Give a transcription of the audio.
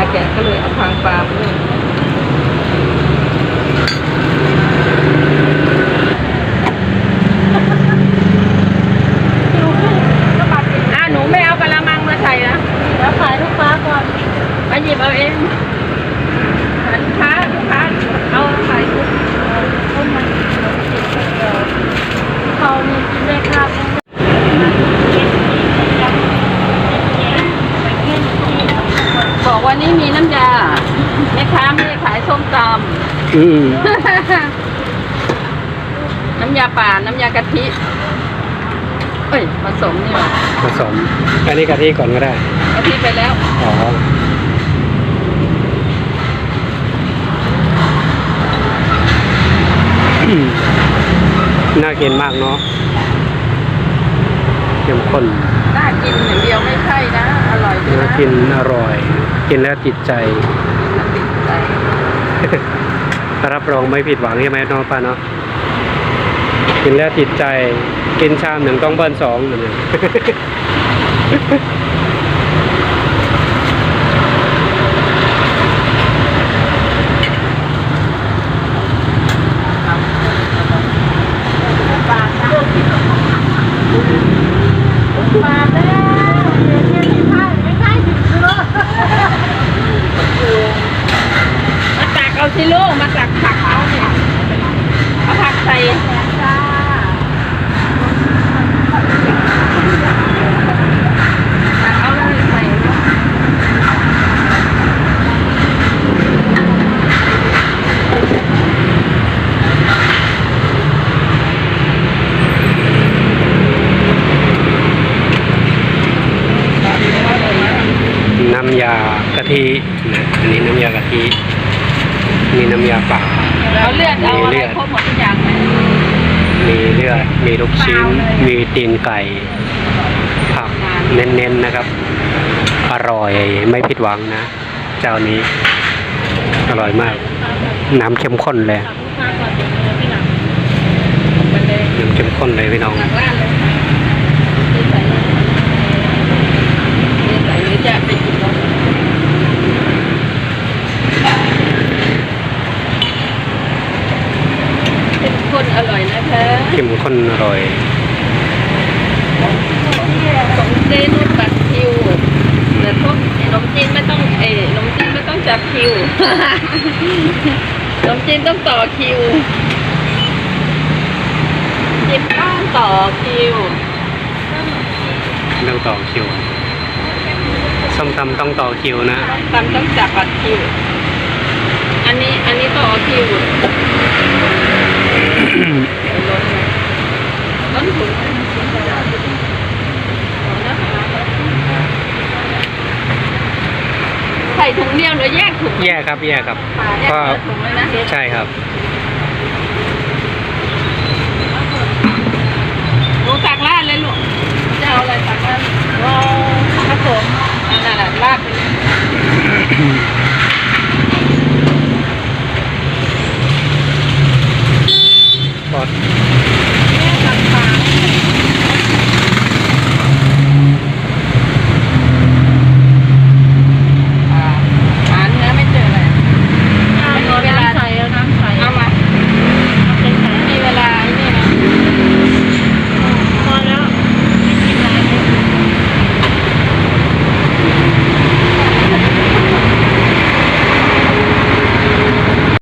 าแกะก็เลยเอาพางปลาไปเลยอะหนูไม่เอากระมังมาใส่นะ แล้วขายลูกค้าก่อน มาหยิบเอาเองลูกค้าลูกค้าเอาใส่ถุง ต้มมันเดี๋ยวเขานี่กินได้ครับ บอกว่านี่มีน้ำยาแม่ค้าไม่ได้ขายส้มตอืมำ น้ำยาป่า น้ำยากะทิ เอ้ยผสมนี่หว่าผสมอันนี้กะทิก่อนก็ได้กะทิไปแล้ว อ๋ออืมน่ากินมากเนาะเข้มข้น น่ากินอย่างเดียวไม่ใช่นะ อร่อยด้วยน่านะกินอร่อย กินแล้วจิตใจ ติดใจรับรองไม่ผิดหวังใช่ไหมน้องป้าเนาะกินแล้วติดใจ กินชามหนึ่งต้องเบิ้ลสองเหมือนกัน ปากนะปากแล้วเดี๋ยวแค่นี้ให้ไม่ใช่ถึงกิโล มาตักเอาสิลูกมาตักผักเอาเนี่ยเอาผักใส่ จ้า ตักเอาเลยใส่ น้ำยากะทินะอันนี้น้ำยากะทิมีน้ำยาป่า เอาเลือดเอาอะมีเลืไรอดครบหมดทุกอย่างไหมมีเลือด มีลูกชิ้น มีตีนไก่ ผักเน้นๆนะครับ อร่อยไม่ผิดหวังนะ เจ้านี้ อร่อยมาก น้ำเข้มข้นเลยลูกค้าก่อนเดี๋ยวพี่หลังไปเลยน้ำเข้มข้นเลยพี่น้องหลังร้านเลยนี่ใส่นี่ใส่หรือจะไปกินรสเป็นคนอร่อยนะคะ เข้มข้นอร่อยสมเจนุชบัตรคิวแต่พวกขนมจีนไม่ต้องเออขนมจีนไม่ต้องจับคิวขนมจีนต้องต่อคิวจิบต้องต่อคิวต้องต่อคิวส้มตำต้องต่อคิวนะตำต้องจับบัตรคิว อันนี้อันนี้ต่อคิวเดี๋ยวล้นนะล้นถุงนะใส่ ถุงเดียวหรือแยกถุงแย่ครับแย่ครับแยกก็คนละถุงเลยนะ ใช่ครับ